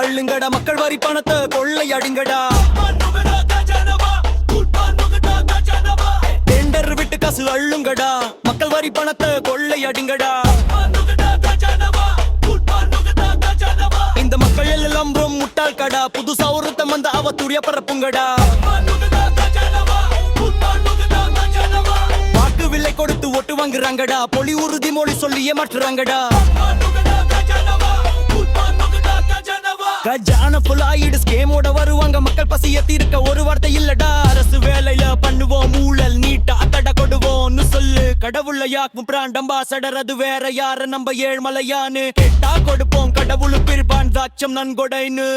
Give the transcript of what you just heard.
அள்ளுங்கடா மக்கள் வாரி பணத்தை கொள்ளை அடிங்கடா. டெண்டர் விட்டு காசு அள்ளுங்கடா மக்கள் வாரி பணத்தை கொள்ளை அடிங்கடா. இந்த மக்கள் எல்லாம் ரொம்ப முட்டாள் கடா புதுசா ஒருத்தம் வந்த அவ துரிய பரப்புங்கடா. வாக்கு விலை கொடுத்து ஒட்டு வாங்குறாங்கடா பொலி உறுதி மொழி சொல்லி ஏமாற்றுறாங்கடா. கஜான புலாயிடு ஸ்கேமோட வருவாங்க. மக்கள் பசிய தீர்க்க ஒரு வார்த்தை இல்லடா. அரசு வேலையில பண்ணுவோம். ஊழல் நீட்டா அத்தட கொடுவோம்னு சொல்லு. கடவுள யாக்கும் பிராண்டம்பா அது வேற யார? நம்ம ஏழ்மலையான்னு கேட்டா கொடுப்போம். கடவுளு பிரிபான் தாட்சம் நன்கொடைன்னு.